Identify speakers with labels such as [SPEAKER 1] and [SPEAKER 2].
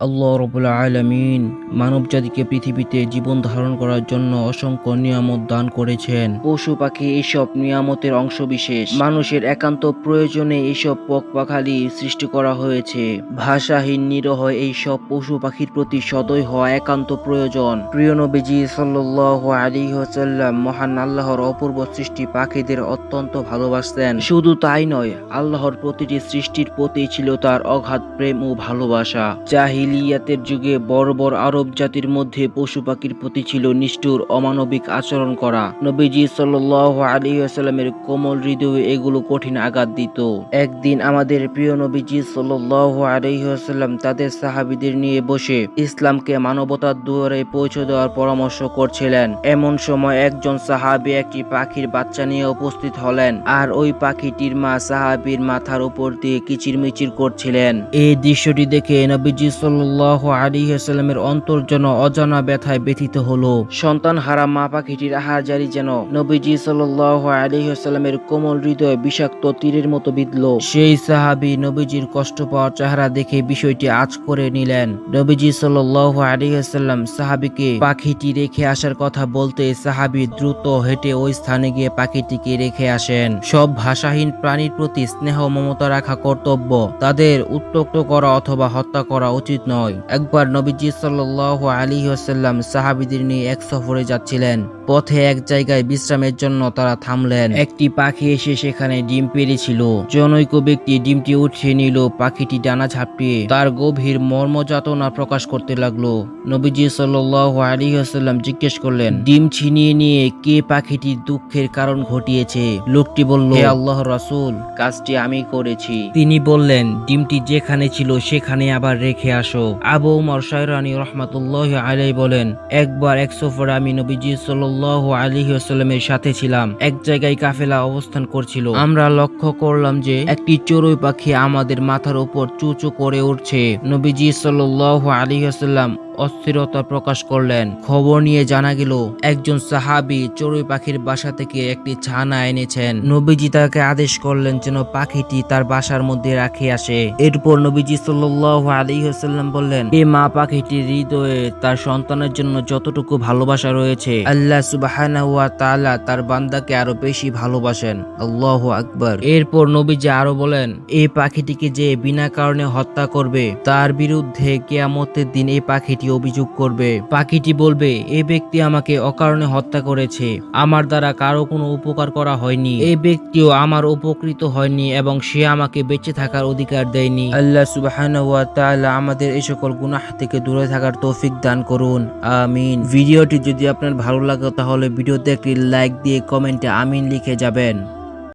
[SPEAKER 1] আল্লাহ রবুল্লা আলমিন মানব জাতিকে পৃথিবীতে জীবন ধারণ করার জন্য অসংখ্য নিয়ামত দান করেছেন। পশু পাখি এইসব নিয়ামতের অংশ বিশেষ মানুষের একান্ত প্রয়োজনে এইসব পক পাখালি সৃষ্টি করা হয়েছে। ভাষাহীন নিরহ এইসব পশু পাখির প্রতি সদয় হওয়া একান্ত প্রয়োজন। প্রিয় নবীজি সাল্লাহ আলী হাসাল্লাম মহান আল্লাহর অপূর্ব সৃষ্টি পাখিদের অত্যন্ত ভালোবাসতেন। শুধু তাই নয়, আল্লাহর প্রতিটি সৃষ্টির প্রতি ছিল তার অগাধ প্রেম ও ভালোবাসা। জাহিলিয়াতের যুগে বর্বর আরব জাতির মধ্যে পশু পাখির প্রতি ছিল নিষ্ঠুর, অমানবিক আচরণ করা। নবীজি সাল্লাহ আলী আসাল্লামের কোমল হৃদয়ে এগুলো কঠিন আঘাত দিত। একদিন আমাদের প্রিয় নবীজি সাল্লাহ আলী আসাল্লাম তাদের সাহাবিদের নিয়ে বসে ইসলামকে মানবতার দুয়ারে পৌঁছে দেওয়ার পরামর্শ করছিলেন। এমন সময় একজন সাহাবি একটি পাখির বাচ্চা নিয়ে উপস্থিত হলেন আর ওই পাখিটির মা সাহাবির মাথার উপর দিয়ে কিচিরমিচির করছিলেন। এই দৃশ্যটি দেখে নবীজি সাল্লামের অন্তর যেন অজানা ব্যথায় ব্যথিত হলো। সন্তান হারা মা পাখিটির আহাজারি যেন নবীজি সাল্লাহ আলী সাল্লামের কোমল হৃদয় বিষাক্ত তীরের মতো বিঁধল। সেই সাহাবি নবীজির কষ্ট পাওয়ার চেহারা দেখে বিষয়টি আজ করে নিলেন। নবীজি সাল্লাহ আলী সাল্লাম সাহাবিকে পাখিটি রেখে আসার কথা বলতে সাহাবি দ্রুত হেঁটে ওই স্থানে গিয়ে পাখিটিকে রেখে আসেন। সব ভাষাহীন প্রাণীর প্রতি স্নেহ, মমতা রাখা কর্তব্য। তাদের উত্তক্ত করা অথবা হত্যা করা উচিত নয়। একবার নবীজি সাল্লাহ আলী আসাল্লাম সাহাবিদের নিয়ে এক সফরে যাচ্ছিলেন। পথে এক জায়গায় বিশ্রামের জন্য তারা থামলেন। একটি পাখি এসে সেখানে ডিম পেরেছিল জনৈক ব্যক্তি ডিমটি উঠিয়ে নিল পাখিটি ডানা ঝাপটিয়ে। তার গভীর মর্মযাতনা প্রকাশ করতে লাগল। নবীজি সাল্লাহ আলী আসাল্লাম জিজ্ঞেস করলেন, ডিম ছিনিয়ে নিয়ে কে পাখিটির দুঃখের কারণ ঘটিয়েছে? লোকটি বলল, হে আল্লাহ রাসূল, কাজটি আমি করেছি। তিনি বললেন, ডিমটি যেখানে ছিল সেখানে আবার রেখে আসো। আবু উমর সাইরানি রহমাতুল্লাহ আলাই বলেন, একবার এক সফরে আমি নবীজি সাল্লাহ আলী আসাল্লামের সাথে ছিলাম। এক জায়গায় কাফেলা অবস্থান করছিল। আমরা লক্ষ্য করলাম যে একটি চড়ুই পাখি আমাদের মাথার উপর চুচু করে উঠছে। নবীজি সাল্লাহ আলী আসাল্লাম অস্থিরতা প্রকাশ করলেন। খবর নিয়ে জানা গেল, একজন সাহাবি চড়ুই পাখির বাসা থেকে একটি ছানা এনেছেন। নবীজি তাকে আদেশ করলেন যেন পাখিটি তার বাসার মধ্যে রাখে আসে। এরপর নবীজি সাল্লাহ আলী হাসাল্লাম বললেন এই মা পাখিটির হৃদয়ে তার সন্তানের জন্য যতটুকু ভালোবাসা রয়েছে, আল্লাহ তাআলা তার বান্দাকে আরও বেশি ভালোবাসেন। আল্লাহ আকবর। এরপর নবীজি আরও বলেন এই পাখিটিকে যে বিনা কারণে হত্যা করবে, তার বিরুদ্ধে কেয়ামতের দিন এই পাখিটি অভিযোগ করবে? পাখিটি বলবে, এ ব্যক্তি আমাকে অকারণে হত্যা করেছে। আমার দ্বারা কারও কোনো উপকার করা হয়নি। এই ব্যক্তিও আমার উপকৃত হয়নি এবং সে আমাকে বেঁচে থাকার অধিকার দেয়নি। আল্লাহ ওয়া আমাদের এই সকল গুনাহ থেকে দূরে থাকার তৌফিক দান করুন। আমিন। ভিডিওটি যদি আপনার ভালো লাগে, তাহলে ভিডিওতে একটি লাইক দিয়ে কমেন্টে আমিন লিখে যাবেন।